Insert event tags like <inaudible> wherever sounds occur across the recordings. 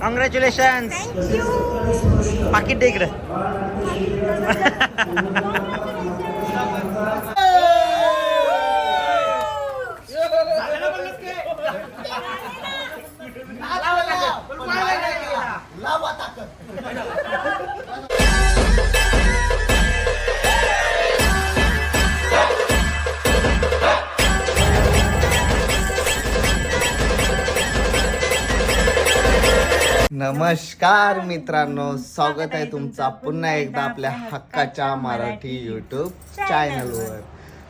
Congratulation पाकिट दे इकडे नमस्कार मित्रांनो स्वागत आहे तुमचा पुन्हा एकदा आपल्या हक्काच्या मराठी युट्यूब चॅनलवर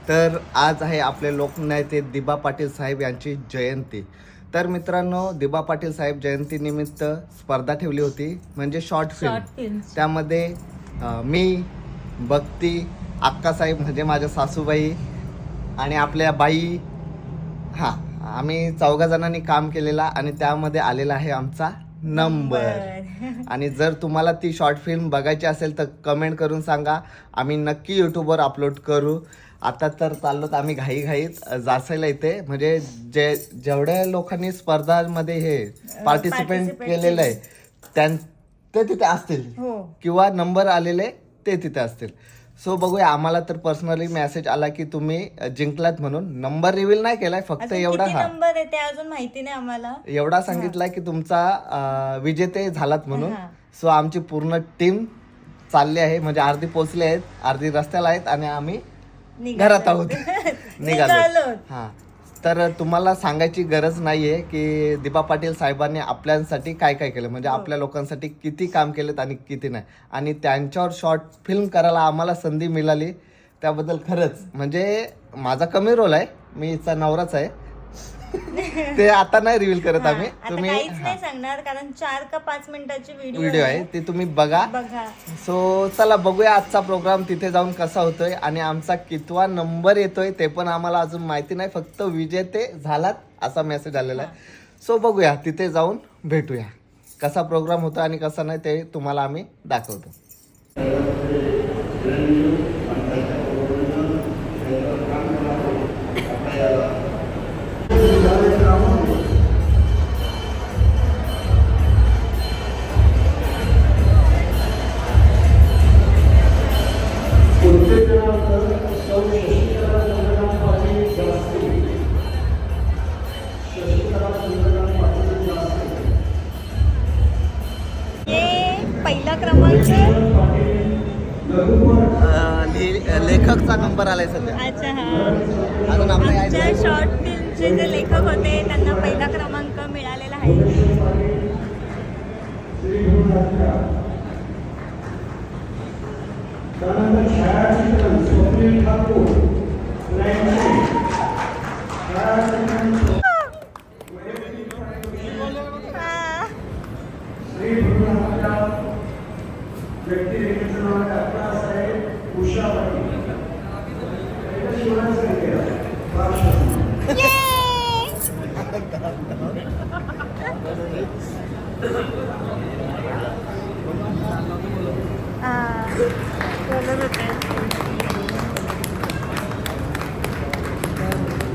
तर आज आहे आपले लोकनेते दिबा पाटील साहेब यांची जयंती. तर मित्रांनो दिबा पाटील साहेब जयंती निमित्त स्पर्धा ठेवली होती म्हणजे शॉर्ट फिल्म त्यामध्ये मी भक्ती अक्कासाहेब म्हणजे माझ्या सासूबाई आणि आपल्या बाई हा आम्ही चौघा जणांनी काम केलेला आणि त्यामध्ये आलेला आहे आमचा नंबर. आणि जर तुम्हाला ती शॉर्ट फिल्म बघायची असेल तर कमेंट करून सांगा. आम्ही नक्की यूट्यूबवर अपलोड करू. आता तर चाललोत आम्ही घाईघाईत. जासायला इथे. म्हणजे जे जेवढ्या लोकांनी स्पर्धांमध्ये हे पार्टिसिपेट केलेलं आहे त्यां ते तिथे असतील. हो. किंवा नंबर आलेले ते तिथे असतील. सो बघूया आम्हाला तर पर्सनली मेसेज आला की तुम्ही जिंकलात म्हणून. नंबर रिव्हील नाही केलाय फक्त एवढा हा. नंबर आहे ते अजून माहिती नाही आम्हाला. एवढा सांगितलाय की तुमचा अं, विजेते झालात म्हणून. सो आमची पूर्ण टीम चालली आहे म्हणजे अर्धी पोचली आहेत अर्धी रस्त्याला आहेत आणि आम्ही निघालो. घरात आहोत. <laughs> निघालो. निघालो. हा. तर तुम्हाला सांगायची गरज नाहीये की दीपा पाटील साहेबांनी आपल्यासाठी काय काय केलं? म्हणजे आपल्या लोकांसाठी किती काम केलेत आणि किती नाही. आणि त्यांच्यावर शॉर्ट फिल्म करायला आम्हाला संधी मिळाली. त्याबद्दल खरंच. म्हणजे माझा कमी रोल आहे. मी हिचा नवराच आहे. ते आता नाही रिव्हील करत आम्ही. आता तुम्ही काहीच नाही सांगणार कारण चार का पाच मिनिटाची व्हिडिओ व्हिडिओ आहे ते तुम्ही बघा. बघा. सो चला बघूया आजचा प्रोग्राम तिथे जाऊन कसा होतोय. आणि आमचा कितवा नंबर येतोय ते पण आम्हाला अजून माहिती नाही. फक्त विजेते झालात असा मेसेज आलेला आहे. सो बघूया तिथे जाऊन भेटूया. कसा प्रोग्राम होता आणि कसा नाही ते तुम्हाला आम्ही दाखवतो. लेखकचा नंबर आलाय सध्या. अच्छा हा. अजून आपल्या आमच्या शॉर्ट फिल्मचे जे लेखक होते त्यांना पहिला क्रमांक मिळालेला आहे. हा.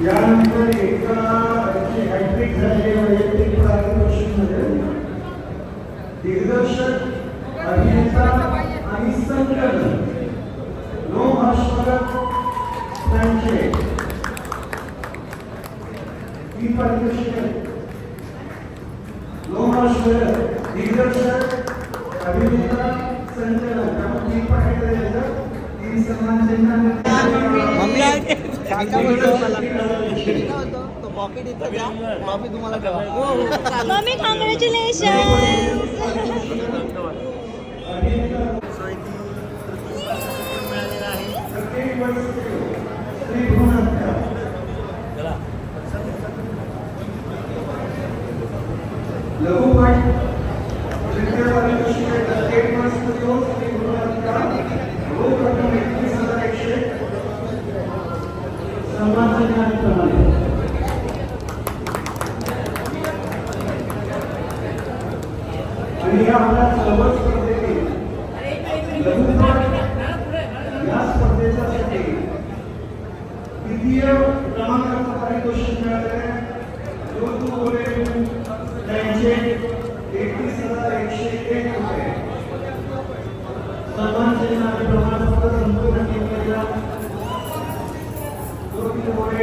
यानंतर एका हॅट्रिक झाली वैयक्तिक पारितोषिकमध्ये दिग्दर्शक अभिनेता आणि संकलन नो हर्षवर्धन त्यांचे ही पारितोषिक नो हर्षवर्धन दिग्दर्शक अभिनेता संकलक त्यामुळे ती पाहिजे त्याचं तीन सन्मान त्यांना मम्मी कॉंग्रॅच्युलेशन लघुपट सन्मान प्रमाणे आणि या आपल्या सर्व स्पर्धेतील लघुपट या स्पर्धेच्यासाठी तृतीय क्रमांकाचं पारितोषिक मिळालेलं आहे जो तू बोले एकशे एकतीस हजार एकशे एक रुपये सन्मान चिन्ह आणि प्रमाणपत्र संपूर्ण टीमच्या ज्योतिमुळे अशा यांचे एकतीस हजार एकशे मिळते पारितोषिक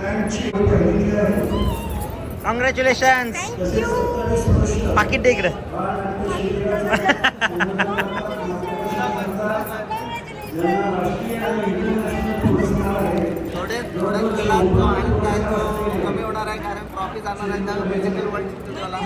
त्यांची पहिली आहे कॉंग्रॅच्युलेशन पाकिट दे इकडं थोडे थोडे गुलाब जो कारण ट्रॉफी जाणार आहे तर म्युझिकल वर्ल्ड चित्रकला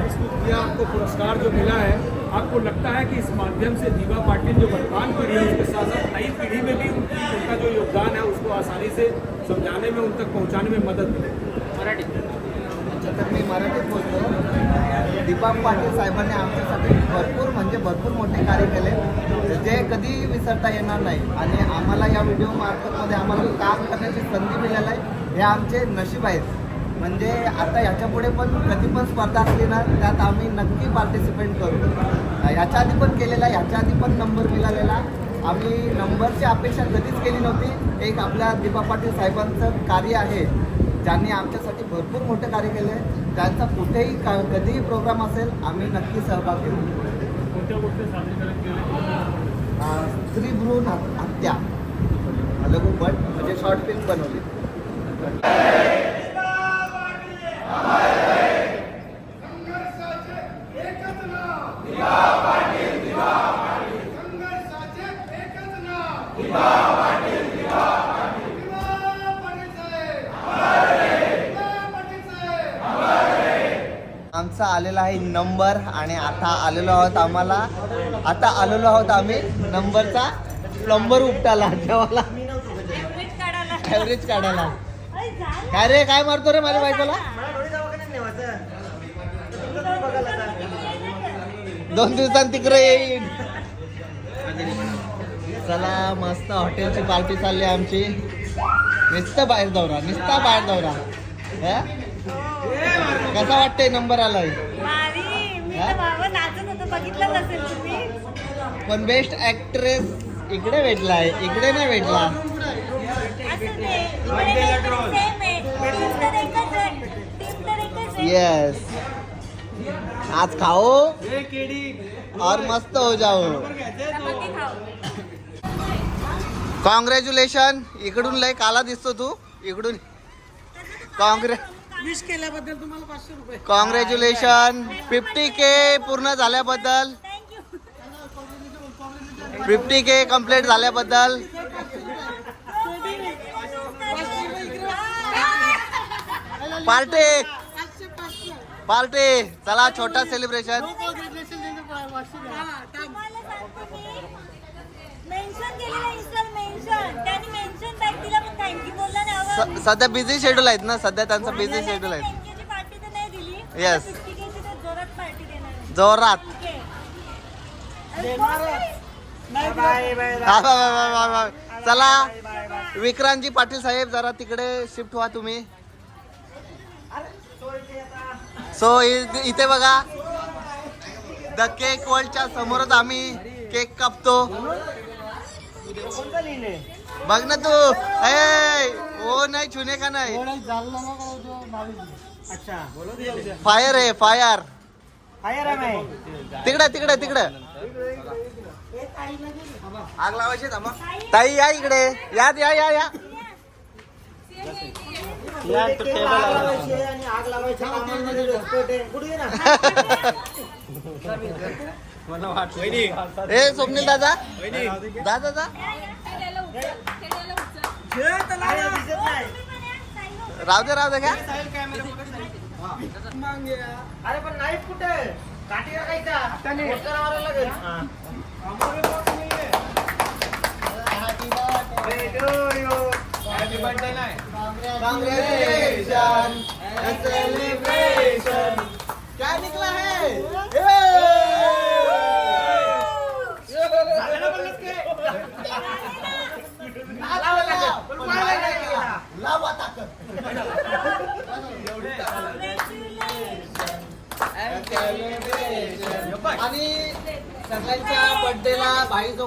प्रस्तुत किया आपको पुरस्कार जो मिला है आपको लगता है कि इस माध्यम से दीवा पाटिल जो वर्तमान पीढ़ी है उसके साथ साथ नई पीढ़ी में भी उनकी उनका जो योगदान है उसको आसानी से समझाने में उन तक पहुँचाने में मदद मिले तर दीपा दीपक पाटील साहेबांनी आमच्यासाठी भरपूर म्हणजे भरपूर मोठे कार्य केले. जे कधी विसरता येणार नाही. आणि आम्हाला या व्हिडिओ मार्फतमध्ये आम्हाला काम करण्याची संधी मिळाली. आहे हे आमचे नशीब आहेत. म्हणजे आता याच्यापुढे पण कधी पण स्पर्धा असली ना त्यात आम्ही नक्की पार्टिसिपेट करू. ह्याच्या आधी पण केलेला ह्याच्या आधी पण नंबर मिळालेला. आम्ही नंबरची अपेक्षा कधीच केली नव्हती. एक आपल्या दीपा पाटील साहेबांचं कार्य आहे. ज्यांनी आमच्यासाठी भरपूर मोठे कार्य केले. त्यांचा कुठेही का कधीही प्रोग्राम असेल आम्ही नक्की सहभाग घेऊ. कोणत्या गोष्टी सादरीकरण केले? अं, स्त्री भ्रूण हत- हत्या. लघुपट म्हणजे शॉर्ट फिल्म बनवली संघर्षाचे एकच नाव दिवा पाटील दिवा पाटील संघर्षाचे एकच नाव दिवा पाटील दिवा पाटील दिवा पाटील साहेब दिवा पाटील साहेब आमचा आलेला आहे नंबर आणि आता आलेलो आहोत आम्हाला. आता आलेलो आहोत आम्ही नंबरचा प्लंबर उपटाला जेवाला ॲव्हरेज काढायला. अरे काय रे काय मारतो रे माझ्या बायकोला? दोन दिवसांनी तिकडे येईन. चला मस्त हॉटेलची पार्टी चालली आहे आमची. नुसतं बाहेर दौरा नुसता बाहेर दौरा. कसा वाटतंय नंबर आलाय भारी मी तर बाबा नाचत होतो बघितलं नसेल तुम्ही? पण बेस्ट ऍक्ट्रेस इकडे भेटलाय इकडे नाही भेटला. येस आज खाओ और मस्त हो जाओ. कॉंग्रॅच्युलेशन इकडून लय काला दिसतो तू. इकडून. काँग्रे विश केल्याबद्दल तुम्हाला पाचशे रुपये. कॉंग्रॅच्युलेशन फिफ्टी के पूर्ण झाल्याबद्दल. Thank you fifty K complete झाल्याबद्दल. पार्टी. पार्टी. चला छोटा सेलिब्रेशन मेन्शन केलेलं इन्स्टॉल मेन्शन त्यांनी मेन्शन बॅक दिला पण थँक्यू बोलला नाही अवं. स- सध्या बिझी शेड्यूल आहेत ना? सध्या त्यांचं बिझी शेड्यूल आहे 10K ची पार्टी तर नाही दिली Yes. 50K ची तर जोरात पार्टी देणार आहे. जोरात. ठीक आहे. अरे कोण? बाय बाय हा, वा, वा, वा, वा, वा. चला विक्रांतजी पाटील साहेब जरा तिकडे शिफ्ट व्हा तुम्ही. सो इथे बघा. द केक वर्ल्डच्या समोरच आम्ही केक कापतो. कोणतं लिहिले बघ ना तू. ए ओ नाही छुने का नाही? अच्छा फायर आहे फायर फायर आहे मैं तिकडे तिकडे तिकडे. आग लावायची ताई या इकडे. या या या या. गेला? ए स्वप्नील दादा? दादा दादा. राहू दे राहू दे का अरे पण नाईफ कुठे आहे? काठी टाकायचा पोस्टर मारायला लागेल. हा. क्या निकला है झालं ना पण नक्की? पण पाहायला नाही गेला. लावा ताकद आणि सगळ्यांच्या बर्थडेला भाई जो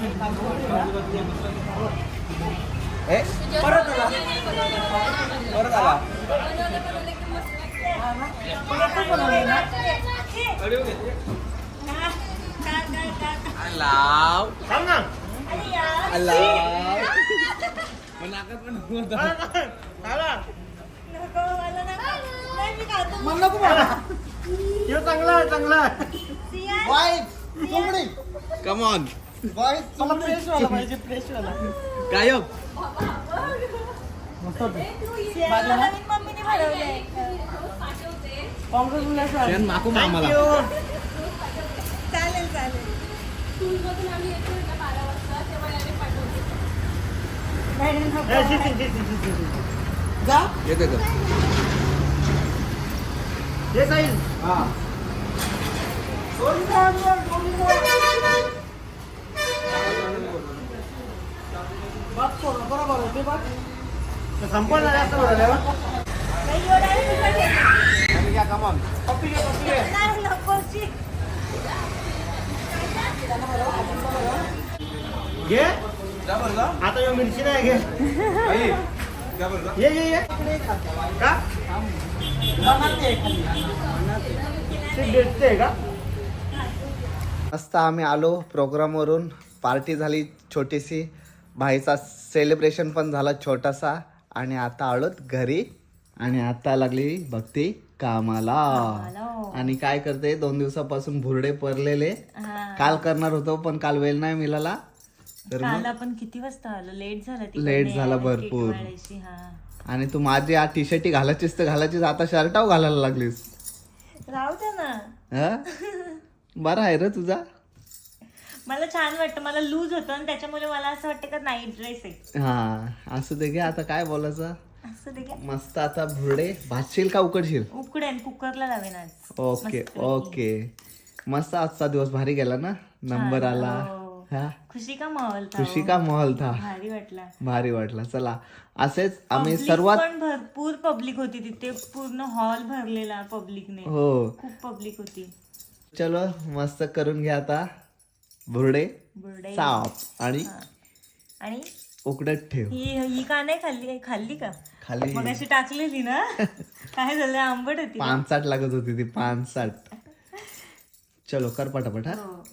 गेला. हा, ताजा ताजा fresh cake. पार्सलला ठेवशील ए, सांग ना ह्यो चांगला आहे, चांगला आहे. वाईट चुमडी कम ऑन वाईट मला फ्रेश वाला पाहिजे फ्रेश वाला गायब. मम्मीने भरवलंय. चालेल चालेल. येते का ये असं संपन्न जास्त नाही, घे, आता यो मिरची नाही घे. ये ये ये. का? भेटते का? मस्त आम्ही आलो प्रोग्रामवरून. पार्टी झाली छोटीशी. भाईचा सेलिब्रेशन पण झाला छोटासा. आणि आता आलोत घरी. आणि आता लागली भक्ती कामाला. आणि काय करते? दोन दिवसापासून भुरडे पडलेले हा. काल करणार होतो पण काल वेळ नाही मिळाला. तर काल आपण किती वाजता आलो? लेट झाला Late झाला भरपूर. हा. आणि तू माझी आ टी शर्टी घालायचीस तर घालायचीस. आता शर्टाव घालायला लागलीस. राहू दे ना. हा? <laughs> बरा आहे रे तुझा. मला छान वाटतं मला लूज होतं आणि त्याच्यामुळे मला असं वाटतं का नाईट ड्रेस आहे. हा असं दे घे आता काय बोलायचं? असं दे काय मस्त आता भुरडे भाजशील का उकडशील उकडेन कुकरला लावेन आज. ओके. ओके. मस्त आजचा दिवस भारी गेला ना? नंबर आला. हो. हा? खुशी का माहोल था खुशी हो. का माहोल था? भारी वाटला. भारी वाटला. चला असेच आम्ही Public सर्वात पण भरपूर पब्लिक होती तिथे. पूर्ण हॉल भरलेला पब्लिकने हो. खूप पब्लिक होती. चलो मस्त करून घ्या आता. भुरडे बुरडे साप आणि आणि उकडत ठेव. ही ही का नाही खाल्ली? खाल्ली का? खाली मग अशी टाकलेली ना? <laughs> काय झालं? आंबट होती ना? पानसाट लागत होती ती पानसाट चलो कर पटापट हा. हो.